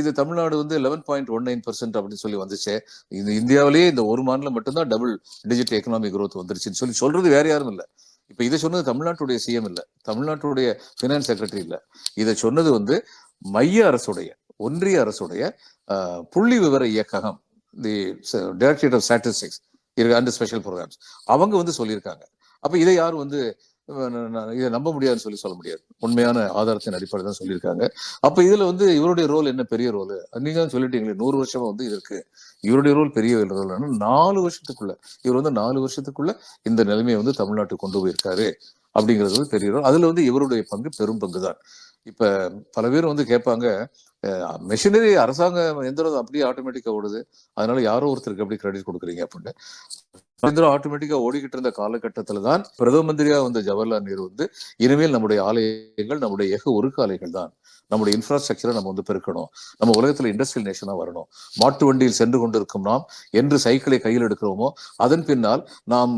இது தமிழ்நாடு வந்து eleven point one nine percent அப்படின்னு சொல்லி வந்துச்சு. இந்த இந்தியாவிலேயே இந்த ஒரு மாநிலம் மட்டும்தான் டபுள் டிஜிட் எக்கனாமிக் க்ரோத் வந்துருச்சுன்னு சொல்லி சொல்றது வேற யாரும் இல்ல. இப்ப இதை சொன்னது தமிழ்நாட்டுடைய சிஎம் இல்ல தமிழ்நாட்டுடைய ஃபினான்ஸ் செக்ரட்டரி இல்ல. இதை சொன்னது வந்து மைய அரசுடைய ஒன்றிய அரசுடைய புள்ளி விவர இயக்ககம் தி டைரக்டரேட் ஆஃப் ஸ்டாட்டிஸ்டிக்ஸ் இருக்கு அண்ட் ஸ்பெஷல் ப்ரோக்ராம்ஸ் அவங்க வந்து சொல்லியிருக்காங்க. அப்ப இதை யாரும் வந்து இதை நம்ப முடியாதுன்னு சொல்லி சொல்ல முடியாது. உண்மையான ஆதாரத்தின் அடிப்படையில் தான் சொல்லியிருக்காங்க. அப்ப இதுல வந்து இவருடைய ரோல் என்ன? பெரிய ரோல் நீங்க தான் சொல்லிட்டீங்களே நூறு வருஷமா வந்து இதற்கு இருக்கு. இவருடைய ரோல் பெரிய ரோல் நாலு வருஷத்துக்குள்ள இவர் வந்து நாலு வருஷத்துக்குள்ள இந்த நிலைமையை வந்து தமிழ்நாட்டுக்கு கொண்டு போயிருக்காரு அப்படிங்கிறது வந்து பெரிய ரோல் அதுல வந்து இவருடைய பங்கு பெரும் பங்கு தான் இப்ப பல பேர் வந்து கேட்பாங்க மெஷினரி அரசாங்க எந்திரம் அப்படியே ஆட்டோமேட்டிக்கா ஓடுது. அதனால யாரோ ஒருத்தருக்கு எப்படி கிரெடிட் கொடுக்குறீங்க அப்படின்னு. சுதந்திரம் ஆட்டோமேட்டிக்கா ஓடிக்கிட்டு இருந்த காலகட்டத்துல தான் பிரதம மந்திரியா வந்த ஜவஹர்லால் நேரு வந்து இனிமேல் நம்முடைய ஆலயங்கள் நம்முடைய எஃகு ஒருக்கு ஆலைகள் தான். நம்முடைய இன்ஃப்ராஸ்ட்ரக்சரை நம்ம வந்து பெருக்கணும். நம்ம உலகத்துல இண்டஸ்ட்ரியல் நேஷனா வரணும். மாட்டு வண்டியில் சென்று கொண்டிருக்கும் நாம் என்று சைக்கிளை கையில் எடுக்கிறோமோ அதன் பின்னால் நாம்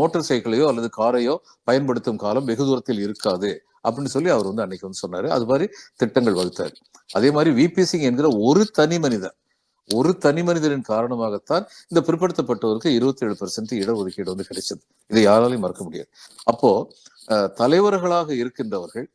மோட்டார் சைக்கிளையோ அல்லது காரையோ பயன்படுத்தும் காலம் வெகு தூரத்தில் இருக்காது அப்படின்னு சொல்லி அவர் வந்து அன்னைக்கு வந்து சொன்னாரு. அது மாதிரி திட்டங்கள் வகுத்தார். அதே மாதிரி விபி சிங் என்கிற ஒரு தனி மனிதன் ஒரு தனி மனிதரின் காரணமாகத்தான் இந்த பிற்படுத்தப்பட்டவருக்கு இருபத்தி ஏழு பெர்சென்ட் இடஒதுக்கீடு வந்து கிடைச்சது. இதை யாராலையும் மறக்க முடியாது. அப்போ தலைவர்களாக இருக்கின்றவர்கள்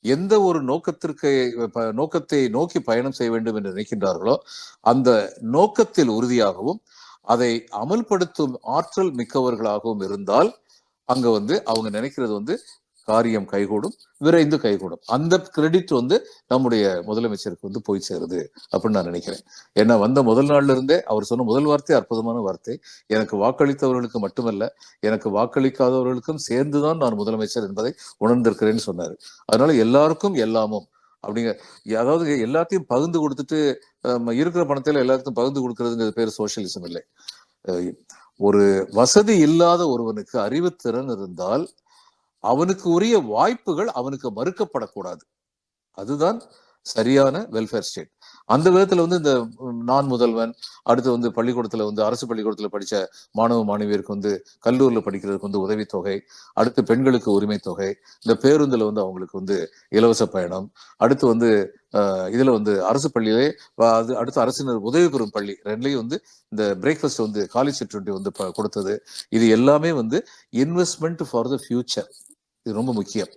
எந்த ஒரு நோக்கத்திற்கு ப- நோக்கத்தை நோக்கி பயணம் செய்ய வேண்டும் என்று நினைக்கின்றார்களோ அந்த நோக்கத்தில் உறுதியாகவும் அதை அமல்படுத்தும் ஆற்றல் மிக்கவர்களாகவும் இருந்தால் அங்க வந்து அவங்க நினைக்கிறது வந்து காரியம் கைகூடும் விரைந்து கைகூடும். அந்த கிரெடிட் வந்து நம்முடைய முதலமைச்சருக்கு வந்து போய் சேருது அப்படின்னு நான் நினைக்கிறேன். ஏன்னா வந்த முதல் நாள்ல இருந்தே அவர் சொன்ன முதல் வார்த்தை அற்புதமான வார்த்தை. எனக்கு வாக்களித்தவர்களுக்கு மட்டுமல்ல எனக்கு வாக்களிக்காதவர்களுக்கும் சேர்ந்துதான் நான் முதலமைச்சர் என்பதை உணர்ந்திருக்கிறேன்னு சொன்னாரு. அதனால எல்லாருக்கும் எல்லாமும் அப்படிங்க அதாவது எல்லாத்தையும் பகிர்ந்து கொடுத்துட்டு இருக்கிற பணத்தையில எல்லாருக்கும் பகிர்ந்து கொடுக்கறதுங்கிறது பேர் சோசியலிசம் இல்லை. ஒரு வசதி இல்லாத ஒருவனுக்கு அறிவுத்திறன் இருந்தால் அவனுக்கு உரிய வாய்ப்புகள் அவனுக்கு மறுக்கப்படக்கூடாது. அதுதான் சரியான வெல்ஃபேர் ஸ்டேட் அந்த விதத்துல வந்து இந்த நான் முதல்வன் அடுத்து வந்து பள்ளிக்கூடத்துல வந்து அரசு பள்ளிக்கூடத்துல படிச்ச மாணவ மாணவியருக்கு வந்து கல்லூரில படிக்கிறதுக்கு வந்து உதவித்தொகை அடுத்து பெண்களுக்கு உரிமை தொகை இந்த பேருந்துல வந்து அவங்களுக்கு வந்து இலவச பயணம் அடுத்து வந்து இதுல வந்து அரசு பள்ளியிலே அது அடுத்து அரசினர் உதவி பெறும் பள்ளி ரெண்டுலையும் வந்து இந்த பிரேக்ஃபாஸ்ட் வந்து காலேஜ் சிற்றுண்டி வந்து ப- கொடுத்தது. இது எல்லாமே வந்து இன்வெஸ்ட்மெண்ட் ஃபார் த ஃபியூச்சர் இது ரொம்ப முக்கியம்.